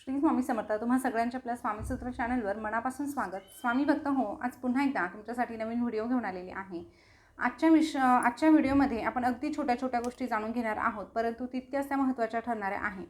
श्री स्वामी समर्थ तुम्हा सगळ्यांच्या आपल्या स्वामीसूत्र चॅनलवर मनापासून स्वागत. स्वामी भक्त हो आज पुन्हा एकदा तुमच्यासाठी नवीन व्हिडिओ घेऊन आलेली आहे. आजच्या विष आजच्या व्हिडिओमध्ये आपण अगदी छोट्या छोट्या गोष्टी जाणून घेणार आहोत परंतु तितक्याच त्या महत्त्वाच्या ठरणाऱ्या आहे.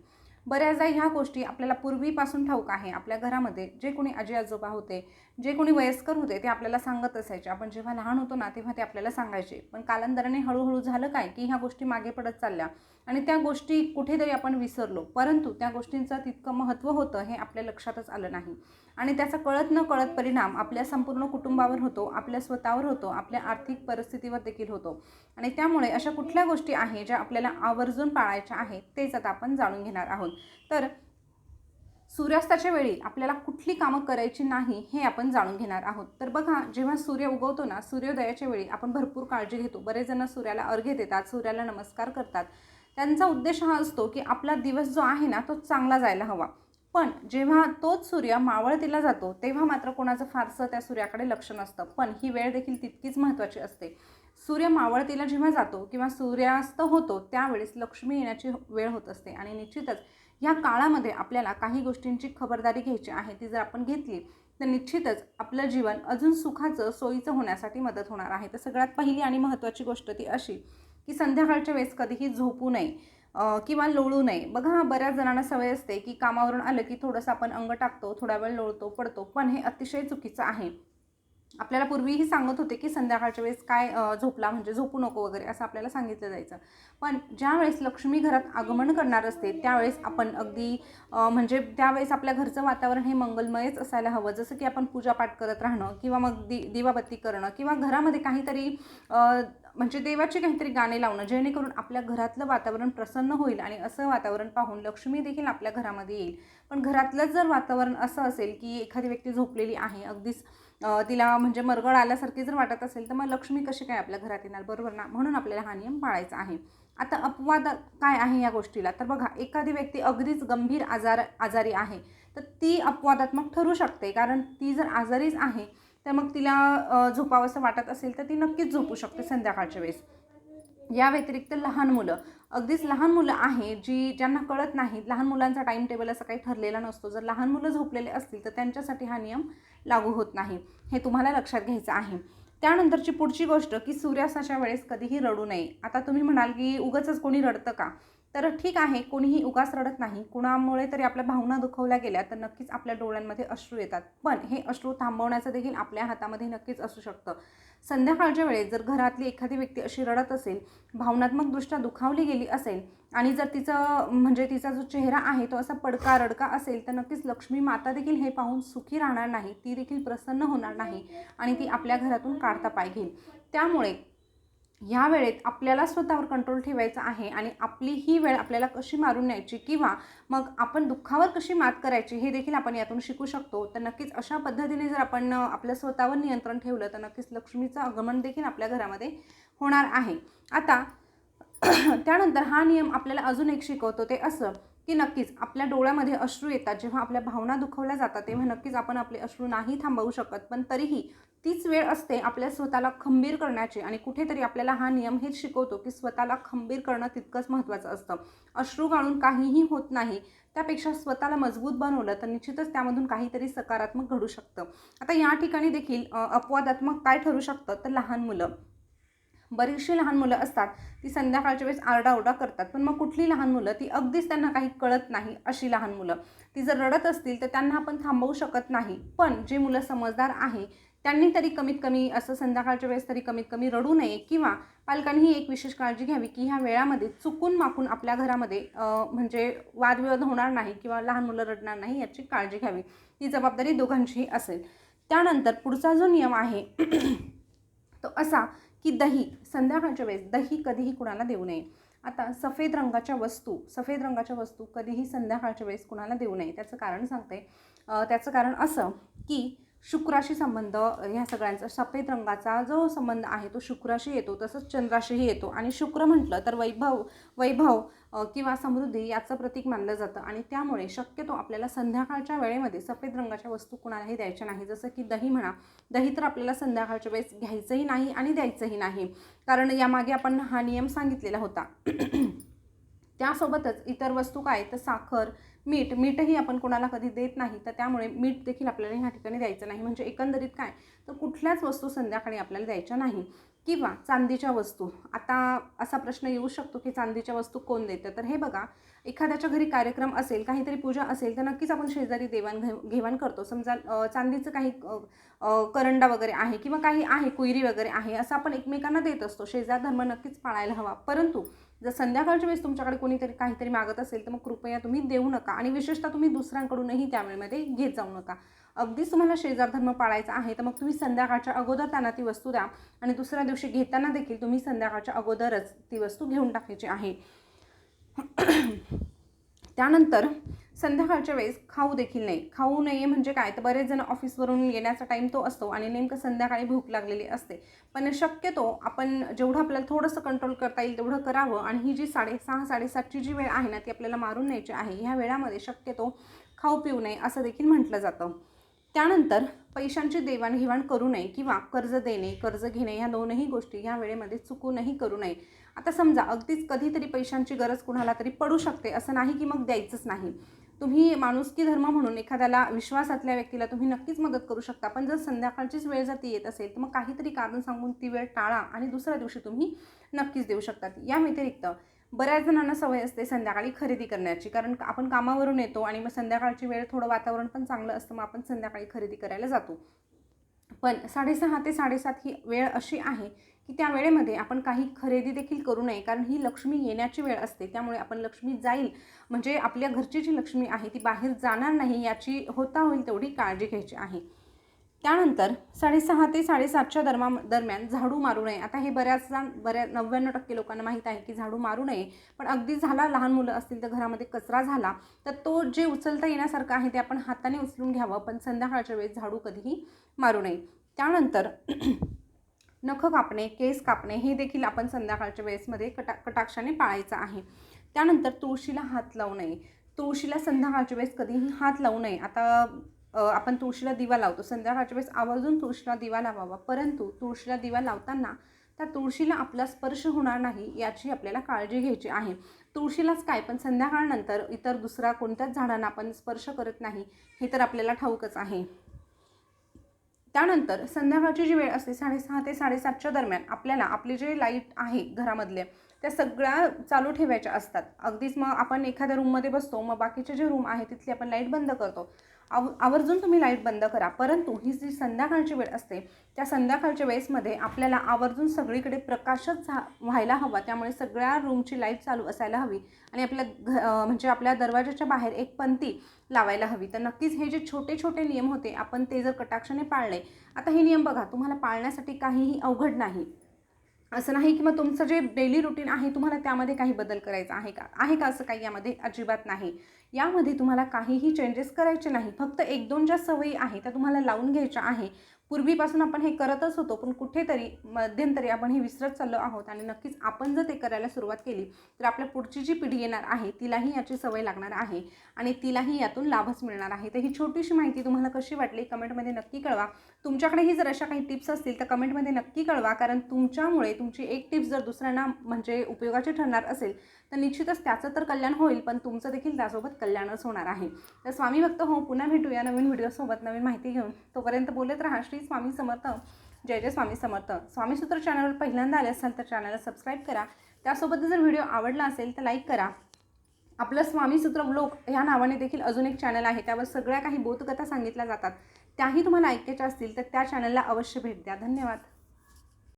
बऱ्याचदा ह्या गोष्टी आपल्याला पूर्वीपासून ठाऊक आहे. आपल्या घरामध्ये जे कोणी आजी आजोबा होते जे कोणी वयस्कर होते ते आपल्याला सांगत असायचे. आपण जेव्हा लहान होतो ना तेव्हा ते आपल्याला सांगायचे. पण कालांतराने हळूहळू झालं काय की ह्या गोष्टी मागे पडत चालल्या. आणि त्या गोष्टी कुठेतरी आपण विसरलो. परंतु त्या गोष्टींचं तितकं महत्त्व होतं हे आपल्या लक्षातच आलं नाही. आणि त्याचा कळत न कळत परिणाम आपल्या संपूर्ण कुटुंबावर होतो आपल्या स्वतःवर होतो आपल्या आर्थिक परिस्थितीवर देखील होतो. आणि त्यामुळे अशा कुठल्या गोष्टी आहे ज्या आपल्याला आवर्जून पाळायच्या आहेत तेच आता आपण जाणून घेणार आहोत. तर सूर्यास्ताच्या वेळी आपल्याला कुठली कामं करायची नाही हे आपण जाणून घेणार आहोत. तर बघा जेव्हा सूर्य उगवतो ना सूर्योदयाच्या वेळी आपण भरपूर काळजी घेतो. बरेच जण सूर्याला अर्घ्य देतात सूर्याला नमस्कार करतात. त्यांचा उद्देश हा असतो की आपला दिवस जो आहे ना तो चांगला जायला हवा. पण जेव्हा तोच सूर्य मावळतीला जातो तेव्हा मात्र कोणाचं फारसं त्या सूर्याकडे लक्ष नसतं. पण ही वेळ देखील तितकीच महत्त्वाची असते. सूर्य मावळतीला जेव्हा जातो किंवा सूर्यास्त होतो त्यावेळेस लक्ष्मी येण्याची वेळ होत असते. आणि निश्चितच या काळामध्ये आपल्याला काही गोष्टींची खबरदारी घ्यायची आहे ती जर आपण घेतली तर निश्चितच आपलं जीवन अजून सुखाचं सोयीचं होण्यासाठी मदत होणार आहे. तर सगळ्यात पहिली आणि महत्त्वाची गोष्ट ती अशी की संध्याकाळच्या वेळेस कधीही झोपू नये किंवा लोळू नये. बघा बऱ्याच जणांना सवय असते की कामावरून आलं की थोडंसं आपण अंग टाकतो थोडा वेळ लोळतो पडतो पण हे अतिशय चुकीचं आहे. आपल्याला पूर्वीही सांगत होते की संध्याकाळच्या वेळेस काय झोपला म्हणजे झोपू नको वगैरे असं आपल्याला सांगितलं जायचं. पण ज्या वेळेस लक्ष्मी घरात आगमन करणार असते त्यावेळेस आपण अगदी म्हणजे त्यावेळेस आपल्या घरचं वातावरण हे मंगलमयच असायला हवं. जसं की आपण पूजापाठ करत राहणं किंवा मग दि दिवाबत्ती करणं किंवा घरामध्ये काहीतरी म्हणजे देवाचे काहीतरी गाणे लावणं जेणेकरून आपल्या घरातलं वातावरण प्रसन्न होईल आणि असं वातावरण पाहून लक्ष्मी देखील आपल्या घरामध्ये येईल. पण घरातलंच जर वातावरण असं असेल की एखादी व्यक्ती झोपलेली आहे अगदीच तिला म्हणजे मरगळ आल्यासारखी जर वाटत असेल तर मग लक्ष्मी कशी काय आपल्या घरात येणार? बरोबर ना? म्हणून आपल्याला हा नियम पाळायचा आहे. आता अपवाद काय आहे या गोष्टीला? तर बघा एखादी व्यक्ती अगदीच गंभीर आजार आजारी आहे तर ती अपवादात्मक ठरू शकते. कारण ती जर आजारीच आहे तर मग तिला झोपावंसं वाटत असेल तर ती नक्कीच झोपू शकते संध्याकाळच्या वेळेस. या व्यतिरिक्त लहान मुलं. अगदीच लहान मुलं आहे जी ज्यांना कळत नाही लहान मुलांचा टाईम टेबल असं काही ठरलेला नसतो. जर लहान मुलं झोपलेले असतील तर त्यांच्यासाठी हा नियम लागू होत नाही. हे तुम्हाला लक्षात घ्यायचं आहे. त्यानंतरची पुढची गोष्ट की सूर्यास्ताच्या वेळेस कधीही रडू नये. आता तुम्ही म्हणाल की उगाचच कोणी रडतं का? तर ठीक आहे कोणीही उगाच रडत नाही. कुणामुळे तरी आपल्या भावना दुखवल्या गेल्या तर नक्कीच आपल्या डोळ्यांमध्ये अश्रू येतात. पण हे अश्रू थांबवण्याचं देखील आपल्या हातामध्ये नक्कीच असू शकतं. संध्याकाळच्या वेळेस जर घरातली एखादी व्यक्ती अशी रडत असेल भावनात्मकदृष्ट्या दुखावली गेली असेल आणि जर तिचं म्हणजे तिचा जो चेहरा आहे तो असा पडका रडका असेल तर नक्कीच लक्ष्मी माता देखील हे पाहून सुखी राहणार नाही. ती देखील प्रसन्न होणार नाही आणि ती आपल्या घरातून काढता पाय घेईल. त्यामुळे ह्या वेळेत आपल्याला स्वतःवर कंट्रोल ठेवायचा आहे आणि आपली ही वेळ आपल्याला कशी मारून न्यायची किंवा मग आपण दुःखावर कशी मात करायची हे देखील आपण यातून शिकू शकतो. तर नक्कीच अशा पद्धतीने जर आपण आपल्या स्वतःवर नियंत्रण ठेवलं तर नक्कीच लक्ष्मीचं आगमन देखील आपल्या घरामध्ये होणार आहे. आता त्यानंतर हा नियम आपल्याला अजून एक शिकवतो ते असं की नक्कीच आपल्या डोळ्यामध्ये अश्रू येतात. जेव्हा आपल्या भावना दुखवल्या जातात तेव्हा नक्कीच आपण आपले अश्रू नाही थांबवू शकत. पण तरीही तीच वेळ असते आपल्या स्वतःला खंबीर करण्याची आणि कुठेतरी आपल्याला हा नियम हेच शिकवतो की स्वतःला खंबीर करणं तितकंच महत्त्वाचं असतं. अश्रू गाळून काहीही होत नाही त्यापेक्षा स्वतःला मजबूत बनवलं तर निश्चितच त्यामधून काहीतरी सकारात्मक घडू शकतं. आता या ठिकाणी देखील अपवादात्मक काय ठरू शकतं? तर लहान मुलं. बरीचशी लहान मुलं असतात ती संध्याकाळच्या वेळेस आरडाओरडा करतात पण मग कुठली लहान मुलं? ती अगदीच त्यांना काही कळत नाही अशी लहान मुलं. ती जर रडत असतील तर त्यांना आपण थांबवू शकत नाही. पण जे मुलं समजदार आहे त्यांनी तरी कमीत कमी असं संध्याकाळच्या वेळेस तरी कमीत कमी रडू नये किंवा पालकांनीही एक विशेष काळजी घ्यावी की ह्या वेळामध्ये चुकून माकून आपल्या घरामध्ये म्हणजे वादविवाद होणार नाही किंवा लहान मुलं रडणार नाही याची काळजी घ्यावी. ही जबाबदारी दोघांचीही असेल. त्यानंतर पुढचा जो नियम आहे तो असा की दही संध्याकाळच्या वेळेस दही कधीही कुणाला देऊ नये. आता सफेद रंगाच्या वस्तू सफेद रंगाच्या वस्तू कधीही संध्याकाळच्या वेळेस कुणाला देऊ नये. त्याचं कारण सांगते. त्याचं कारण असं की शुक्राशी संबंध ह्या सगळ्यांचा सफेद रंगाचा जो संबंध आहे तो शुक्राशी येतो तसंच चंद्राशीही येतो. आणि शुक्र म्हटलं तर वैभव वैभव किंवा समृद्धी याचं प्रतीक मानलं जातं. आणि त्यामुळे शक्यतो आपल्याला संध्याकाळच्या वेळेमध्ये सफेद रंगाच्या वस्तू कुणालाही द्यायच्या नाही. जसं की दही म्हणा दही तर आपल्याला संध्याकाळच्या वेळेस घ्यायचंही नाही आणि द्यायचंही नाही. कारण यामागे आपण हा नियम सांगितलेला होता. त्यासोबतच इतर वस्तू काय तर साखर मीठ. मीठही आपण कोणाला कधी देत नाही तर त्यामुळे मीठ देखील आपल्याला ह्या ठिकाणी द्यायचं नाही. म्हणजे एकंदरीत काय? तर कुठल्याच वस्तू संध्याकाळी आपल्याला द्यायच्या नाही. किंवा चांदीच्या वस्तू. आता असा प्रश्न येऊ शकतो की चांदीच्या वस्तू कोण देतं? तर हे बघा एखाद्याच्या घरी कार्यक्रम असेल काहीतरी पूजा असेल तर नक्कीच आपण शेजारी देवाण घे घेवाण करतो. समजा चांदीचं काही करंडा वगैरे आहे किंवा काही आहे कुयरी वगैरे आहे असं आपण एकमेकांना देत असतो. शेजार धर्म नक्कीच पाळायला हवा. परंतु जर संध्याकाळच्या वेळेस तुमच्याकडे कोणीतरी काहीतरी मागत असेल तर मग कृपया तुम्ही देऊ नका आणि विशेषतः तुम्ही दुसऱ्यांकडूनही त्यावेळेमध्ये घेत जाऊ नका. अगदीच तुम्हाला शेजार धर्म पाळायचा आहे तर मग तुम्ही संध्याकाळच्या अगोदर त्यांना ती वस्तू द्या आणि दुसऱ्या दिवशी घेताना देखील तुम्ही संध्याकाळच्या अगोदरच ती वस्तू घेऊन टाकायची आहे. त्यानंतर संध्याकाळच्या वेळेस खाऊ देखील नाही खाऊ नये म्हणजे काय? तर बरेच जण ऑफिसवरून येण्याचा टाईम तो असतो आणि नेमकं संध्याकाळी भूक लागलेली असते. पण शक्यतो आपण जेवढं आपल्याला थोडंसं कंट्रोल करता येईल तेवढं करावं आणि ही जी साडेसहा साडेसातची जी वेळ आहे ना ती आपल्याला मारून न्यायची आहे ह्या वेळामध्ये शक्यतो खाऊ पिऊ नये असं देखील म्हटलं जातं. त्यानंतर पैशांची देवाणघेवाण करू नये किंवा कर्ज देणे कर्ज घेणे ह्या दोनही गोष्टी या वेळेमध्ये चुकूनही करू नये. आता समजा अगदीच कधीतरी पैशांची गरज कुणाला तरी पडू शकते असं नाही की मग द्यायचंच नाही. तुम्ही माणुसकी धर्म म्हणून एखाद्याला विश्वासातल्या व्यक्तीला तुम्ही नक्कीच मदत करू शकता पण जर संध्याकाळचीच वेळ जर ती येत असेल तर मग काहीतरी कारण सांगून ती वेळ टाळा आणि दुसऱ्या दिवशी तुम्ही नक्कीच देऊ शकतात. या व्यतिरिक्त बऱ्याच जणांना सवय असते संध्याकाळी खरेदी करण्याची कारण आपण कामावरून येतो आणि मग संध्याकाळची वेळ थोडं वातावरण पण चांगलं असतं मग आपण संध्याकाळी खरेदी करायला जातो. पण साडेसहा ते साडेसात ही वेळ अशी आहे की त्या वेळेमध्ये आपण काही खरेदी देखील करू नये कारण ही लक्ष्मी येण्याची वेळ असते त्यामुळे आपण लक्ष्मी जाईल. म्हणजे आपल्या घरची जी लक्ष्मी आहे ती बाहेर जाणार नाही याची होता होईल तेवढी काळजी घ्यायची आहे. त्यानंतर साडेसहा ते साडेसातच्या दरमा दरम्यान झाडू मारू नये. आता हे बऱ्याचदा बऱ्या नव्याण्णव टक्के लोकांना माहीत आहे की झाडू मारू नये. पण अगदी झाला लहान मुलं असतील तर घरामध्ये कचरा झाला तर तो जे उचलता येण्यासारखं आहे ते आपण हाताने उचलून घ्यावं. पण संध्याकाळच्या वेळेस झाडू कधीही मारू नये. त्यानंतर नख कापणे केस कापणे हे देखील आपण संध्याकाळच्या वेळेसमध्ये कटा कटाक्षाने पाळायचं आहे. त्यानंतर तुळशीला हात लावू नये. तुळशीला संध्याकाळच्या वेळेस कधीही हात लावू नये. आता आपण तुळशीला दिवा लावतो. संध्याकाळच्या वेळेस आवर्जून तुळशीला दिवा लावावा. परंतु तुळशीला दिवा लावताना त्या तुळशीला आपला स्पर्श होणार नाही याची आपल्याला काळजी घ्यायची आहे. तुळशीलाच काय? पण संध्याकाळनंतर इतर दुसरा कोणत्याच झाडांना आपण स्पर्श करत नाही हे तर आपल्याला ठाऊकच आहे. त्यानंतर संध्याकाळची जी वेळ असते साडेसहा ते साडेसातच्या दरम्यान आपल्याला आपले जे लाइट आहे घरामधले त्या सगळ्या चालू ठेवायच्या असतात. अगदीच मग आपण एखाद्या रूममध्ये बसतो मग बाकीचे जे रूम आहे तिथली आपण लाइट बंद करतो. आव आवर्जून तुम्ही लाइट बंद करा. परंतु ही जी संध्याकाळची वेळ असते त्या संध्याकाळच्या वेळेसमध्ये आपल्याला आवर्जून सगळीकडे प्रकाशच झा व्हायला हवा. त्यामुळे सगळ्या रूमची लाइट चालू असायला हवी आणि आपल्या घ म्हणजे आपल्या दरवाजाच्या बाहेर एक पंती लावायला हवी. तर नक्कीच हे जे छोटे छोटे नियम होते आपण ते जर कटाक्षाने पाळले आता हे नियम बघा तुम्हाला पाळण्यासाठी काहीही अवघड नाही. असं नाही की मग तुमचं जे डेली रुटीन आहे तुम्हाला त्यामध्ये काही बदल करायचा आहे का? आहे का असं काही यामध्ये अजिबात नाही? यामध्ये तुम्हाला काहीही चेंजेस करायचे नाही. फक्त एक दोन ज्या सवयी आहे त्या तुम्हाला लावून घ्यायच्या आहे. पूर्वीपासून आपण हे करतच होतो पण कुठेतरी मध्यंतरी आपण हे विसरत चाललो आहोत आणि नक्कीच आपण जर ते करायला सुरुवात केली तर आपल्या पुढची जी पिढी येणार आहे तिलाही याची सवय लागणार आहे आणि तिलाही यातून लाभच मिळणार आहे. तर ही छोटीशी माहिती तुम्हाला कशी वाटली कमेंटमध्ये नक्की कळवा. तुमच्याकडेही जर अशा काही टिप्स असतील तर कमेंटमध्ये नक्की कळवा कारण तुमच्यामुळे तुमची एक टिप्स जर दुसऱ्यांना म्हणजे उपयोगाची ठरणार असेल तर निश्चितच त्याचं तर कल्याण होईल पण तुमचं देखील त्यासोबत कल्याणच होणार आहे. तर स्वामी भक्त हो पुन्हा भेटूया नवीन व्हिडिओसोबत नवीन माहिती घेऊन. तोपर्यंत बोलत राहा श्री श्री स्वामी समर्थ जय जय स्वामी समर्थ. स्वामीसूत्र चॅनलवर पहिल्यांदा आले असाल तर चॅनलला सबस्क्राईब करा. त्यासोबत जर व्हिडिओ आवडला असेल तर लाईक करा. आपलं स्वामीसूत्र ब्लॉग ह्या नावाने देखील अजून एक चॅनल आहे. त्यावर सगळ्या काही बोधकथा सांगितल्या जातात. त्याही तुम्हाला ऐकायच्या असतील तर त्या चॅनलला अवश्य भेट द्या. धन्यवाद.